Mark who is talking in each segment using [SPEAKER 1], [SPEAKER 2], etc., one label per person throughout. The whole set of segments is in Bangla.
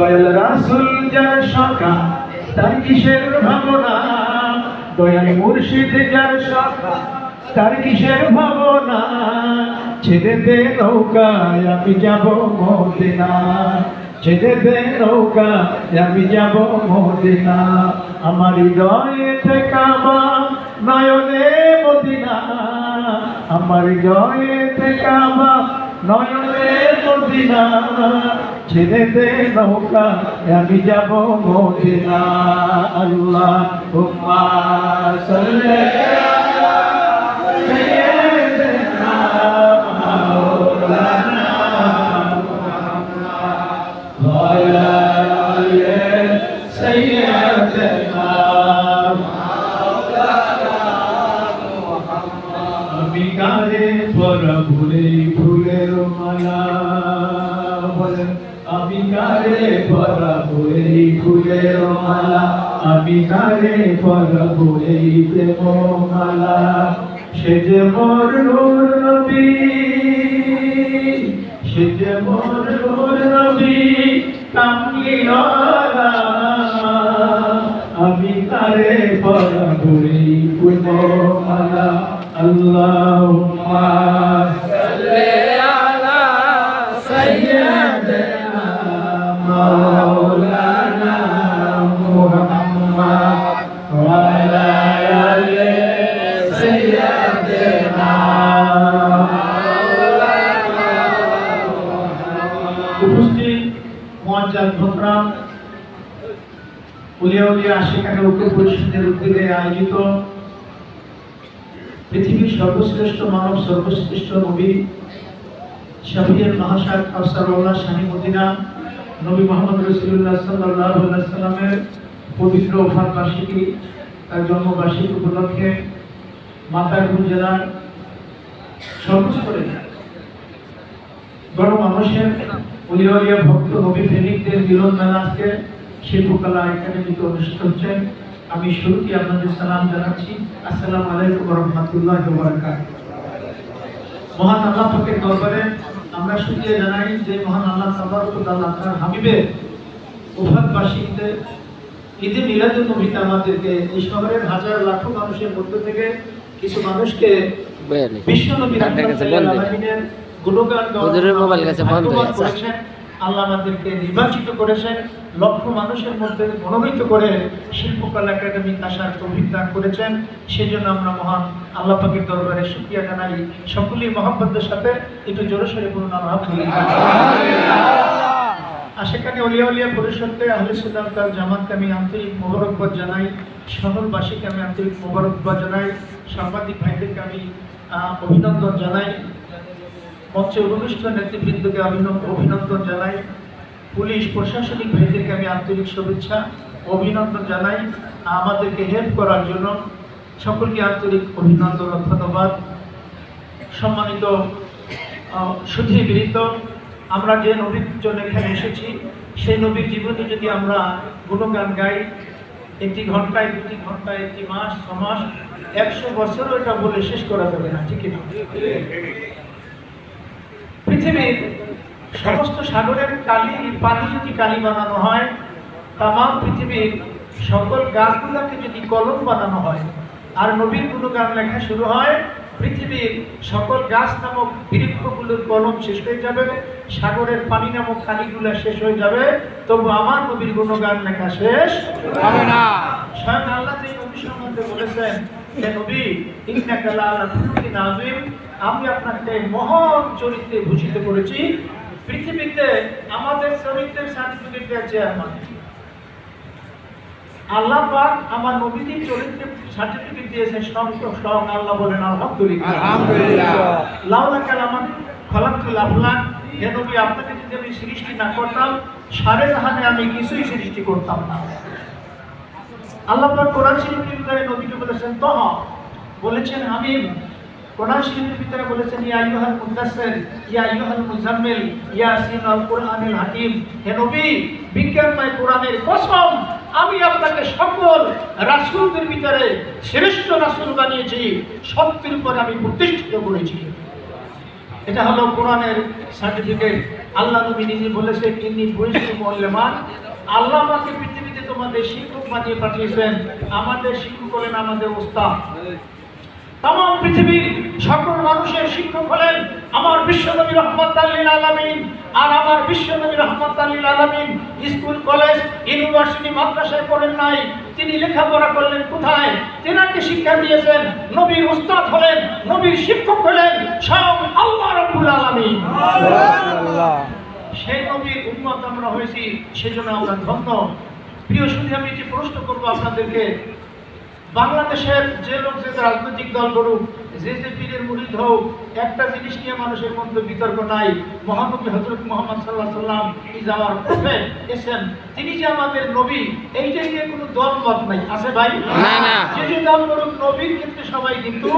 [SPEAKER 1] দয়াল রাসুল যার শাখা, তার কিসের ভাবনা? দয়াল মুর্শিদ যার শাখা, তার কিসের ভাবনা? ছেড়ে দে নৌকায়, আমি যাব মদিনা। ছেড়ে দে নৌকা আমি যাব মদিনা। আমার হৃদয়ে কাবা, নয়নে মদিনা। আমার হৃদয়ে কাবা, নয়নে মদিনা। ছেড়ে দে নৌকা আমি যাব মদিনা আল্লাহ। মালা, আমি গানে পরা ভুলে প্রেম মালা সে যে মোর নূর নবী সে যে মোর নূর নবী কামলিওয়ালা আমি তারে পরা ভুলে ফুল মালা আল্লাহুম্মা। ঐক্য পরিষদের উদ্যোগে আয়োজিত পৃথিবীর সর্বশ্রেষ্ঠ মানব, সর্বশ্রেষ্ঠ নবী শাহিয়ার মহাশাক কাউসারউল্লাহ শাহী মদিনা, নবী মোহাম্মদ রসুল্লাহ সাল্লাহ পবিত্র ওফার বার্ষিকী তার জন্মবার্ষিকী উপলক্ষে মাতারপুর জেলার সর্বস্তরে বড় মানুষের উলিয়া ভক্ত নবী প্রেমিকদের মিলন মেলা আজকে শিল্পকলা একাডেমিতে অনুষ্ঠিত হচ্ছে আমি শুরুতে আপনাদের সালাম জানাচ্ছি আসসালামু আলাইকুম রহমতুল্লাহ মহান আল্লাহ পাকের দরবারে আমরা শুক্রিয়া জানাই যে মহান আল্লাহ তাবারকুল্লাহ তার হাবিবের উভাতবাসীতে ঈদে মিলাদুল নবীতে আমাদেরকে এই শহরের হাজার লাখো মানুষের মধ্য থেকে কিছু মানুষকে বিশ্ব নবী
[SPEAKER 2] ডাক্তার কাছে বন্ধ।
[SPEAKER 1] আলামিনের গুণগান। করেছেন। আল্লাহ আমাদেরকে নির্বাচিত করেছেন লক্ষ মানুষের মধ্যে মনোনীত করে শিল্পকলা একাডেমি আসার তৌফিক দান করেছেন। সেই জন্য আমরা মহান আল্লাহ পাকের দরবারে শুকরিয়া জানাই। সকলেই মহাব্বতের সাথে একটু জোরে সরে বলুন আলহামদুলিল্লাহ। আশেখানে অলিয়া উলিয়া পরিষদকে আহলে তার জামাতকে আমি আন্তরিক মোবারকবাদ জানাই। শহরবাসীকে আমি আন্তরিক মোবারকবাদ জানাই। সাংবাদিক ভাইদেরকে আমি অভিনন্দন জানাই। মঞ্চে অনুষ্ঠিত নেতৃবৃন্দকে অভিনন্দন অভিনন্দন জানাই। পুলিশ, প্রশাসনিক ভাইদেরকে আমি আন্তরিক শুভেচ্ছা, অভিনন্দন জানাই। আমাদেরকে হেল্প করার জন্য সকলকে আন্তরিক অভিনন্দন ধন্যবাদ। সম্মানিত সুধীবৃন্দ, আমরা যে নবীর জন্য এখানে এসেছি, সেই নবীর জীবনে যদি আমরা গুণগান গাই, একটি ঘন্টায়, দুটি ঘন্টায়, একটি মাস ছ মাস একশো বছরও এটা বলে শেষ করা যাবে না, ঠিক না পৃথিবীর সমস্ত সাগরের কালি, পানি যদি কালি বানানো হয়, তামাম পৃথিবীর সকল গাছগুলোকে যদি কলম বানানো হয়, আর নবীর গুণগান লেখা শুরু হয়, পৃথিবীর সকল গাছ নামক বৃক্ষগুলোর কলম শেষ হয়ে যাবে, সাগরের পানি নামক কালিগুলো শেষ হয়ে যাবে, তবু আমার নবীর গুণগান লেখা শেষ
[SPEAKER 2] হবে না।
[SPEAKER 1] স্বয়ং আল্লাহ এই নবী সম্বন্ধে বলেছেন যে নবী, ইন্নাকা লাআলা খুলুকিন আযীম। আমি আপনাকে মহান চরিত্রে ভূষিত করেছি। পৃথিবীতে আমাদের চরিত্রের সার্টিফিকেট চেয়ারম্যান আল্লাহ পাক আমার নবীদের চরিত্রে সার্টিফিকেট দিয়েছেন স্বয়ং আল্লাহ বলেন আলহামদুলিল্লাহ। খলাকুল আফলাক হে নবী আপনাকে যদি আমি সৃষ্টি না করতাম সাড়ে জাহানে আমি কিছুই সৃষ্টি করতাম না। আল্লাহ পাক কোরআন শরীফের ভিতরে নবীকে বলেছেন তহ। বলেছেন হামিম কোরআন শরীফের ভিতরে বলেছেন, ইয়া ইয়া মুজাম্মিল ইয়াসিন আল হাকিম, হে নবী কোরআনের কসম, আমি আপনাকে সকল রাসূলদের ভিতরে শ্রেষ্ঠ রাসূল বানিয়েছি, সত্যের উপর আমি প্রতিষ্ঠিত করেছি। এটা হলো কোরআনের সার্টিফিকেট। আল্লাহ নবী নিজে বলেছে মূল্যমান আল্লাহ আমাকে পৃথিবীতে তোমাদের শিক্ষক বানিয়ে পাঠিয়েছেন। আমাদের শিক্ষক হলেন আমাদের ওস্তাদ। তাম পৃথিবীর সকল মানুষের শিক্ষক হলেন আমার বিশ্বনবী রহমত আল্লিল আলমিন আর আমার বিশ্বনবী রহমত আল্লিল আলমিন স্কুল কলেজ ইউনিভার্সিটি মাদ্রাসায় পড়েন নাই। তিনি লেখাপড়া করলেন কোথায়? তেনাকে শিক্ষা দিয়েছেন নবীর উস্তাদ হলেন নবীর শিক্ষক হলেন সব আল্লাহ রবুল আলমিন। সেই নবীর উন্মত আমরা হয়েছি সেজন্য আমরা ধন্য। প্রিয় শুধু আমি একটি প্রশ্ন করব আপনাদেরকে। বাংলাদেশের যে লোক যে রাজনৈতিক দল করুক যে যে পীরের মুরিদ হোক একটা জিনিস নিয়ে মানুষের মধ্যে বিতর্ক নাই। মহানবী হজরত মোহাম্মদ সাল্লাহ সাল্লাম ইজ আমার প্রফেট এসেন তিনি যে আমাদের নবী এইটা নিয়ে কোনো দল মত নাই। আছে ভাই?
[SPEAKER 2] না, না।
[SPEAKER 1] যে যে দল করুক নবীর ক্ষেত্রে সবাই কিন্তু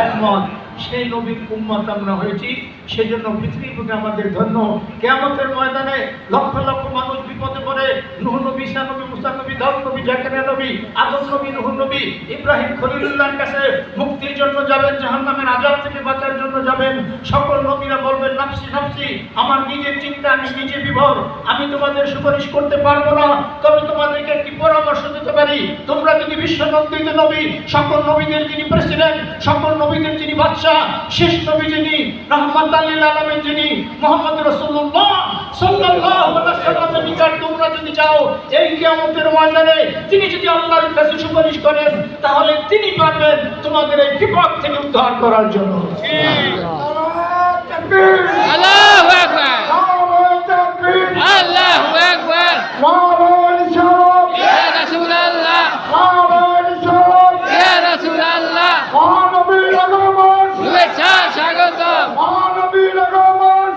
[SPEAKER 1] একমত। সেই নবীর উম্মত আমরা হয়েছি। সেজন্য পৃথিবীর বুকে আমাদের ধন্য। কেয়ামতের ময়দানে লক্ষ লক্ষ মানুষ বিপদে পড়ে। নুহ নবী, ঈসা নবী, মুসা নবী, দাউদ নবী, জাকারিয়া নবী, আদম নবী, নুহ নবী, ইব্রাহিম খলিলুল্লাহর কাছে মুক্তির জন্য যাবেন, জাহান্নামের আযাব থেকে বাঁচার জন্য যাবেন। সকল নবীরা বলবেন, নাফসি নাফসি, আমার নিজের চিন্তা, আমি নিজে বিভোর। আমি তোমাদের সুপারিশ করতে পারব না। তবে তোমাদেরকে একটি পরামর্শ দিতে পারি। তোমরা যদি বিশ্বনন্দিত নবী, সকল নবীদের যিনি প্রেসিডেন্ট, সকল নবীদের যিনি বাদশাহ, শেষ নবী যিনি রহমান যিনি মোহাম্মদ রসুল্লাহ সাল্লাল্লাহু আলাইহি সাল্লামের নিকট তোমরা যদি চাও এই কিয়ামতের ময়দানে তিনি যদি আল্লাহর কাছে সুপারিশ করেন তাহলে তিনি পারবেন তোমাদের এই বিপদ থেকে উদ্ধার করার জন্য।
[SPEAKER 2] আল্লাহু আকবার। আল্লাহু আকবার ইয়া রাসূলুল্লাহ ইয়া রাসূলুল্লাহ শুভেচ্ছা স্বাগতম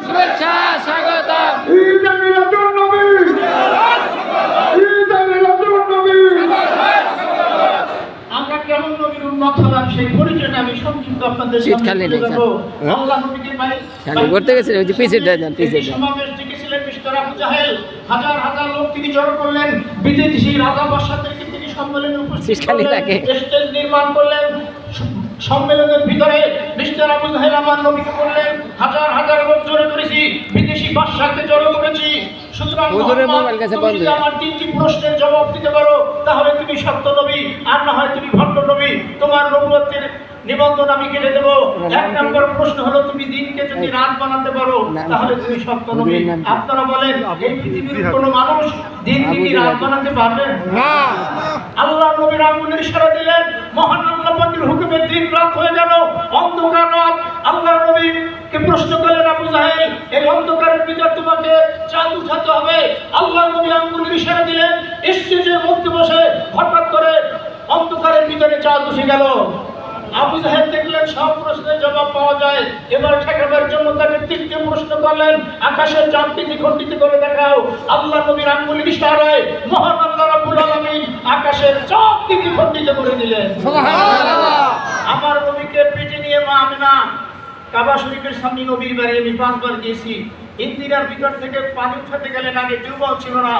[SPEAKER 2] শুভেচ্ছা স্বাগতম
[SPEAKER 1] আমরা কেমন নবীর উন্মত হলাম সেই পরিচয়টা আমি সংক্ষিপ্ত আপনাদের
[SPEAKER 2] নেই।
[SPEAKER 1] আল্লাহ নবীকে বাড়ি-
[SPEAKER 2] সামনে ঘুরতে গেছিল, ওই যে পিছেরটা যান,
[SPEAKER 1] আবু জাহেল। হাজার হাজার লোক তিনি জড়ো করলেন বিদেশি রাজা বাদশাদেরকে তিনি সম্মেলনে উপস্থিত
[SPEAKER 2] শীতকালে
[SPEAKER 1] করলেন।
[SPEAKER 2] থাকে।
[SPEAKER 1] স্টেজ নির্মাণ করলেন সম্মেলনের ভিতরে মিস্টার আবু জাহেল আমার নবীকে বললেন হাজার হাজার লোক জড়ো করেছি বিদেশি বাদশাকে জড়ো করেছি সুতরাং
[SPEAKER 2] হয়ে।
[SPEAKER 1] আমার তিনটি প্রশ্নের জবাব দিতে পারো তাহলে তুমি সত্য নবী আর না হয় তুমি ভণ্ড নবী তোমার নবুয়তের নিবন্ধন আমি কেটে দেবো। এক নম্বর প্রশ্ন হলো তুমি দিনকে যদি রাত বানাতে পারো তাহলে তুমি সত্য নবী।
[SPEAKER 2] কি?
[SPEAKER 1] আপনারা বলেন এই পৃথিবীর কোনো মানুষ দিনকে কি রাত বানাতে পারবে?
[SPEAKER 2] না।
[SPEAKER 1] আল্লাহ নবীর আঙ্গুলের ইশারা দিলেন মহান আল্লাহ পাকের হুকুমে দিন রাত হয়ে গেল অন্ধকার রাত। আল্লাহ নবীকে প্রশ্ন করলেন আবু জাহেল এই অন্ধকারের ভিতর তোমাকে চাঁদ উঠাতে হবে? আল্লাহ নবী আঙ্গুলের ইশারা দিলেন স্টেজের মধ্যে বসে হঠাৎ করে অন্ধকারের ভিতরে চাঁদ উঠে গেল। আবু দেখলেন সব প্রশ্নের জবাব পাওয়া যায়। এবার ঠেকাবার জন্য তাকে প্রশ্ন করলেন। আকাশের করে দেখাও। আল্লাহ নবীর ইশারায় মহান আল্লাহ রাব্বুল আলামিন আকাশের করে দিলেন। আমার নবীকে পিঠে নিয়ে মা আমিনা কাবা শরীফের সামনে নবীর বাড়ি আমি পাঁচবার গিয়েছি। ইন্দিরার ভিতর থেকে পানি উঠাতে গেলেন আগে টিউবওয়েল ছিল না।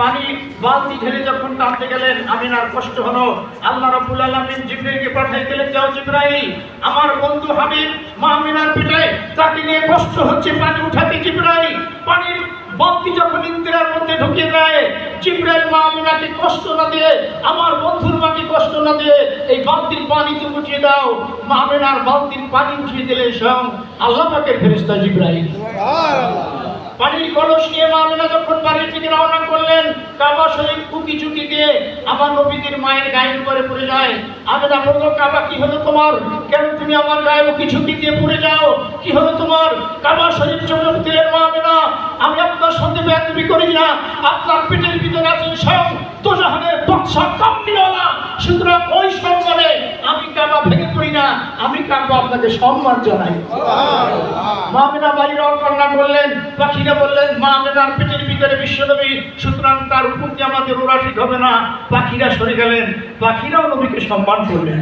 [SPEAKER 1] পানি বালতি ঢেলে যখন টানতে গেলেন আমিনার কষ্ট হলো। আল্লাহ রাব্বুল আলামিন জিবরাইলকে পাঠিয়ে দিলেন যাও জিবরাইল, আমার বন্ধু হাবিব মা আমিনার পিঠে তাকে নিয়ে কষ্ট হচ্ছে, পানি উঠাতে জিবরাইল। পানির বালতি যখন ইন্দিরার মধ্যে ঢুকিয়ে দেয়, জিব্রাইল মা আমিনাকে কষ্ট না দিয়ে, আমার বন্ধুর মাকে কষ্ট না দিয়ে, এই বালতির পানি তুমি উঠিয়ে দাও। মা আমিনার বালতির পানি উঠিয়ে দিলে স্বয়ং আল্লাহ পাকের ফেরেশতা জিব্রাইল। পানির কলস নিয়ে মা আমিনা যখন বাড়ির থেকে রওনা করলেন, কাবা শরীফ কুকি চুকি দিয়ে আমার নবীদের মায়ের গায়ের উপরে পড়ে যায়। আমিনা বলল, কাবা, কি হলো তোমার? কেন তুমি আমার গায়ে উকি ঝুঁকি দিয়ে পড়ে যাও? কি হলো তোমার? কাবা শরীফ চলে দিলেন মা আমিনা আমি আপনার সঙ্গে ব্যাগ করি না। আপনার পেটের ভিতরে আছেন স্বয়ং তোজাহানের বৎসা কামনিওয়ালা সুতরাং ওই সম্মানে আমি কাবা আমি কাবা আপনাকে সম্মান জানাই। মামিনা বাড়ির অকন্যা বললেন পাখিরা বললেন, মা আমেনার পেটের ভিতরে বিশ্বনবী, সুতরাং তার উপর আমাদের ওরা ঠিক হবে না। পাখিরা সরে গেলেন, পাখিরাও নবীকে সম্মান করলেন।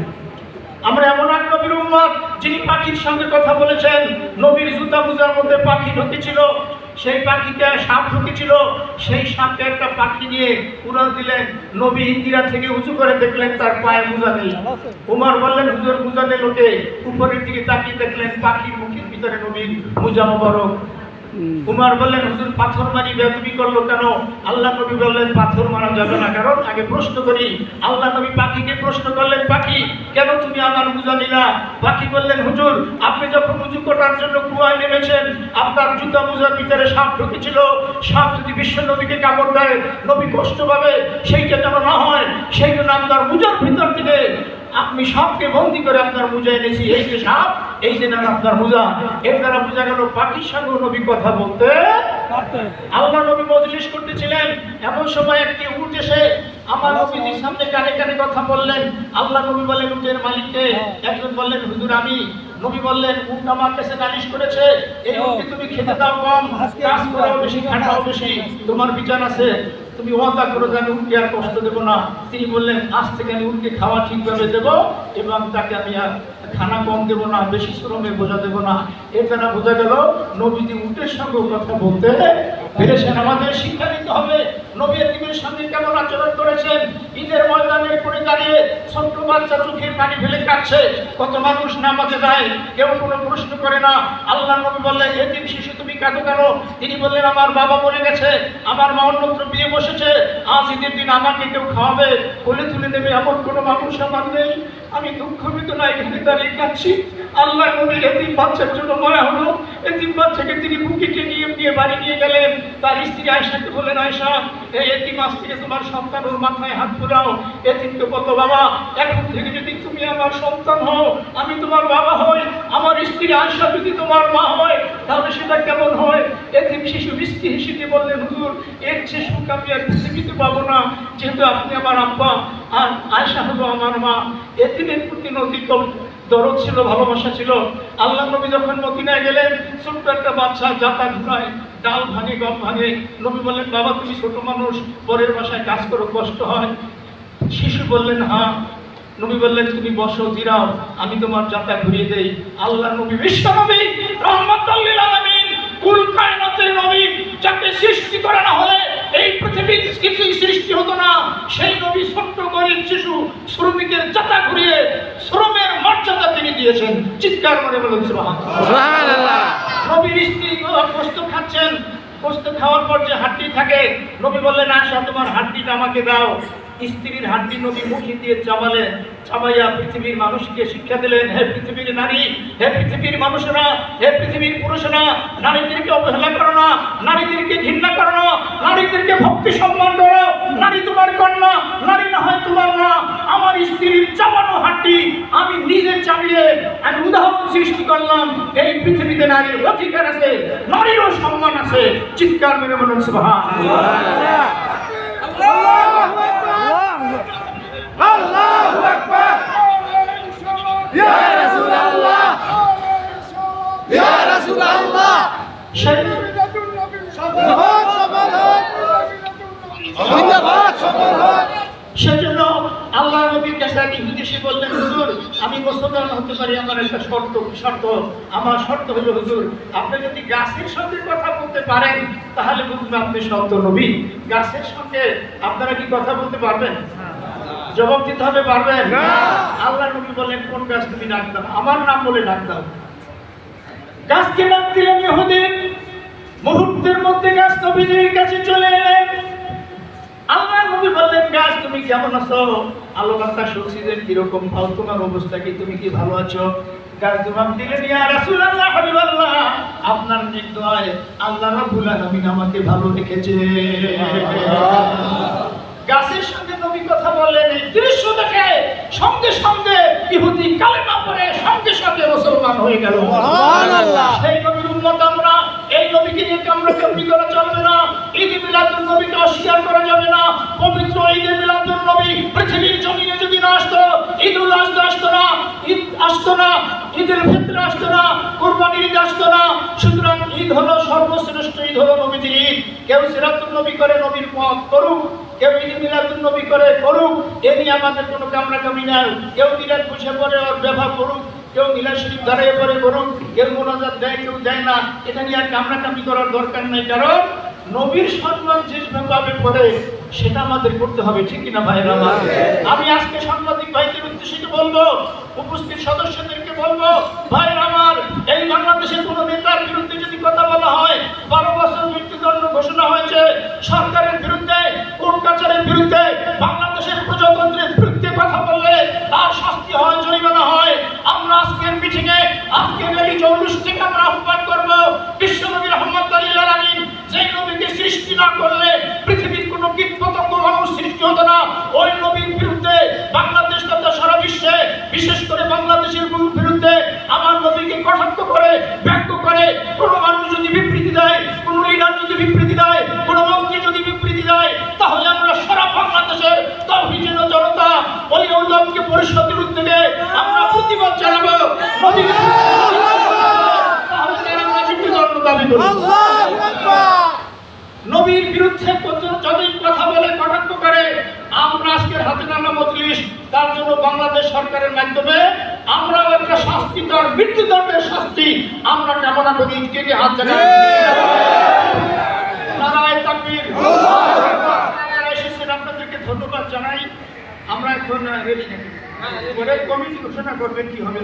[SPEAKER 1] আমরা এমন এক নবীর উম্মত যিনি পাখির সঙ্গে কথা বলেছেন। নবীর জুতা মুজার মধ্যে পাখি ঢুকেছিল। সেই পাখিটা সাপ ঢুকেছিল, সেই সাপকে একটা পাখি নিয়ে উড়াল দিলেন। নবী ইন্দিরা থেকে উঁচু করে দেখলেন, তার পায়ে মুজা নেই। উমার বললেন, হুজুর, মুজা নেই লোকে। উপরের দিকে তাকিয়ে দেখলেন, পাখির মুখের ভিতরে নবীর মুজা মোবারক। উমার বললেন, হুজুর, পাথর মারি বেদবি করল কেন? আল্লাহ নবী বললেন, পাথর মারা যাবে না। কারণ আগে প্রশ্ন করি, আল্লাহ নবী পাখিকে প্রশ্ন করলেন, পাখি, কেন তুমি আমার মুজা নিলা? পাখি বললেন, হুজুর, আপনি যখন উজু করার জন্য কুয়ায় নেমেছেন, আপনার জুতা মুজার ভিতরে সাপ ঢুকেছিল। সাপ যদি বিশ্ব নবীকে কামড় দেয়, নবী কষ্ট পাবে সেইটা যেন না হয়, সেই জন্য আপনার মুজার ভিতর থেকে আপনি সাপকে বন্দি করে আপনার মুজা এনেছি এই যে সাপ এই যে নাম আপনার মুজা এর দ্বারা বোঝা গেল পাখির সঙ্গে নবী কথা বলতে আল্লাহ নবী মজলিস করতেছিলেন এমন সময় একটি উট এসে আমার নবীজির সামনে কানে কানে কথা বললেন। আল্লাহ নবী বলেন উটের মালিককে। একজন বললেন হুজুর আমি নবী বললেন উট আমার কাছে নালিশ করেছে এই উটকে তুমি খেতে দাও কম কাজ করাও বেশি খাটাও বেশি তোমার বিচার আছে। তুমি ওয়াদা করো যে আমি উঠকে আর কষ্ট দেবো না। তিনি বললেন, আজ থেকে আমি উঠকে খাওয়া ঠিকভাবে দেবো এবং তাকে আমি আর খানা কম দেবো না, বেশি শ্রমে বোঝা দেবো না। দ্বারা বোঝা গেল, নবীজি উঠের সঙ্গে কথা বলতে পেরেছেন আমাদের শিক্ষা নিতে হবে। নবী এতিমের সঙ্গে কেমন আচরণ করেছেন? ঈদের ময়দানের করে দাঁড়িয়ে ছোট্ট বাচ্চা কত মানুষ নামাজে যায়, কেউ কোনো প্রশ্ন করে না। আল্লাহ নবী বললেন, এতিম শিশু, তুমি কাঁদো কেন? তিনি বললেন, আমার বাবা মরে গেছে, আমার মা অন্যত্র বিয়ে বসেছে। আজ ঈদের দিন আমাকে কেউ খাওয়াবে, কোলে তুলে দেবে এমন কোনো মানুষ আমার নেই। আমি দুঃখ বেদনা এখানে দাঁড়িয়ে কাঁদছি। আল্লাহ নবী এতিম বাচ্চার জন্য মনে হলো। এতিম বাচ্চাকে তিনি বুকে টেনে নিয়ে বাড়ি নিয়ে গেলেন। তার স্ত্রী আয়সাকে বললেন আয়সা এতিম আজ থেকে তোমার সন্তান মাথায় হাত পুরাও এতিমকে বলতো বাবা থেকে যদি তুমি আমার সন্তান হও, আমি তোমার বাবা হই, আমার স্ত্রী আয়সা যদি তোমার মা হয়, তাহলে সেটা কেমন হয়? এতিম শিশু মিষ্টি হিসেবে বললেন, হুজুর, এর সুখ আমি আর পৃথিবীতে পাবো না, যেহেতু আপনি আমার আব্বা, আর আয়সা হলো আমার মা। এতিমের প্রতি নদীর দরদ ছিল, ভালোবাসা ছিল। আল্লাহ নবী যখন মদিনায় গেলেন, ছোট্ট একটা বাচ্চা যাতা ঘুরায় ডাল ভাঙে, গম ভাঙে। নবী বললেন, বাবা, তুমি ছোট মানুষ, পরের বাসায় কাজ করো, কষ্ট হয়। শিশু বললেন হ্যাঁ। নবী বললেন, তুমি বসো, জিরাও। আমি তোমার যাতা ঘুরিয়ে দেই। আল্লাহ নবী বিশ্ব নবী আলামিন। কুল কায়নাতের নবী যাকে সৃষ্টি করা না হলে এই পৃথিবীর কিছুই সৃষ্টি হতো না। সেই নবী ছোট্ট গরিব শিশু শ্রমিকের যাতা ঘুরিয়ে শ্রমের মর্যাদা তিনি দিয়েছেন। চিৎকার করে বলেন নবীর স্ত্রী গোস্ত খাচ্ছেন। গোস্ত খাওয়ার পর যে হাড্ডি থাকে নবী বললেন আশা তোমার হাড্ডিটা আমাকে দাও। স্ত্রীর হাড্ডি নবী মুখে দিয়ে চাবালেন চাবাইয়া পৃথিবীর মানুষকে শিক্ষা দিলেন, হে পৃথিবীর নারী, হে পৃথিবীর মানুষেরা, হে পৃথিবীর পুরুষেরা, নারীদেরকে অবহেলা করো না, নারীদেরকে ঘৃণা করো না, নারীদেরকে ভক্তি সম্মান করো, নারী তোমার কন্যা, নারী না হয় তোমার না আমার স্ত্রীর চাবানো হাড্ডি আমি নিজে চাবিয়ে আমি উদাহরণ সৃষ্টি করলাম, এই পৃথিবীতে নারীর অধিকার আছে, নারীরও সম্মান আছে। চিৎকার মেরে বলুন সুবহান সেজন্য আল্লাহ নবীর কাছে আমি বিদেশে বললেন হুজুর আমি মুসলমান হতে পারি আমার একটা শর্ত শর্ত। আমার শর্ত হলো হুজুর আপনি যদি গাছের সঙ্গে কথা বলতে পারেন তাহলে বুঝবেন আপনি সত্য নবী। গাছের সঙ্গে আপনারা কি কথা বলতে পারবেন? জবাব দিতে হবে পারবেন? আল্লাহ নবী বলেন কোন গাছ তুমি ডাক দাও? আমার নাম বলে ডাক দাও। গাছকে ডাক দিলেন ইহুদিন। মুহূর্তের মধ্যে গাছ নবীজির কাছে চলে এলেন। আল্লাহ নবী বললেন, গাছ, তুমি কেমন আছো? আলো বাতাস অক্সিজেন কীরকম পাও তোমার অবস্থা কি? তুমি কি ভালো আছো? গাছ জবাব দিলেন, ইয়া আপনার নেক আল্লাহ রাব্বুল আমাকে ভালো রেখেছে। গাছের সঙ্গে নবী কথা বললেন, এই দৃশ্য দেখে সঙ্গে সঙ্গে ইহুদি কালেমা সঙ্গে সঙ্গে মুসলমান হয়ে গেল। সেই নবীর উম্মত আমরা এই নবীকে নিয়ে কামড়া কামড়ি করা চলবে না। ঈদ মিলাদুন নবীকে অস্বীকার করা যাবে না। পবিত্র ঈদে মিলাদুন নবী পৃথিবীর জমিনে যদি না আসতো ঈদুল আজহা আসতো না ঈদ আসতো না ঈদের ফিতর আসতো না কোরবানির ঈদ আসতো না। সুতরাং ঈদ হলো সর্বশ্রেষ্ঠ ঈদ হলো নবীজির ঈদ। কেউ সিরাতুল নবী করে নবীর পথ করুক কেউ ঈদ মিলাদুল নবী করে, করুক। এ নিয়ে আমাদের কোনো কামড়াকামি নাই। কেউ মিলাদ বুঝে পড়ে ওর ব্যবহার করুক। কেউ মিলাদ শরীফ দাঁড়িয়ে পড়ে, করুক। কেউ মোনাজাত দেয়, কেউ দেয় না। এটা নিয়ে আর কামড়াকামি করার দরকার নেই। কারণ নবীর সম্মান যেভাবে করে সেটা আমাদের করতে হবে ঠিক কিনা ভাইয়ের আমার? আমি আজকে সাংবাদিক ভাইদের উদ্দেশ্যে বলব উপস্থিত সদস্যদেরকে বলব ভাইয়ের আমার এই বাংলাদেশের কোন নেতার বিরুদ্ধে যদি কথা বলা হয় বারো বছর মৃত্যুদণ্ড ঘোষণা হয়েছে সরকারের বিরুদ্ধে কোর্ট কাচারের বিরুদ্ধে বাংলাদেশের প্রজাতন্ত্রের বিরুদ্ধে কথা বললে তার করে কোনো মানুষ যদি বিবৃতি দেয়, কোনো লিডার যদি বিবৃতি দেয়, কোনো মন্ত্রী যদি বিবৃতি দেয়, তাহলে আমরা সারা বাংলাদেশের তৌহিদের জনতা, ওই উল্লমকে পরিষদের উদ্যোগে আমরা প্রতিবাদ জানাব। নবীর বিরুদ্ধে যদি কথা বলে, কটাক্ষ করে, আমরা আজকের হাতে নামা মজলিস, তার জন্য বাংলাদেশ সরকারের মাধ্যমে আমরা একটা শাস্তি তার মৃত্যুদণ্ডের শাস্তি। আমরা কামনা করি কে হাত আকবার আপনাদেরকে ধন্যবাদ জানাই। আমরা এখন কমিটি ঘোষণা করবে কি হবে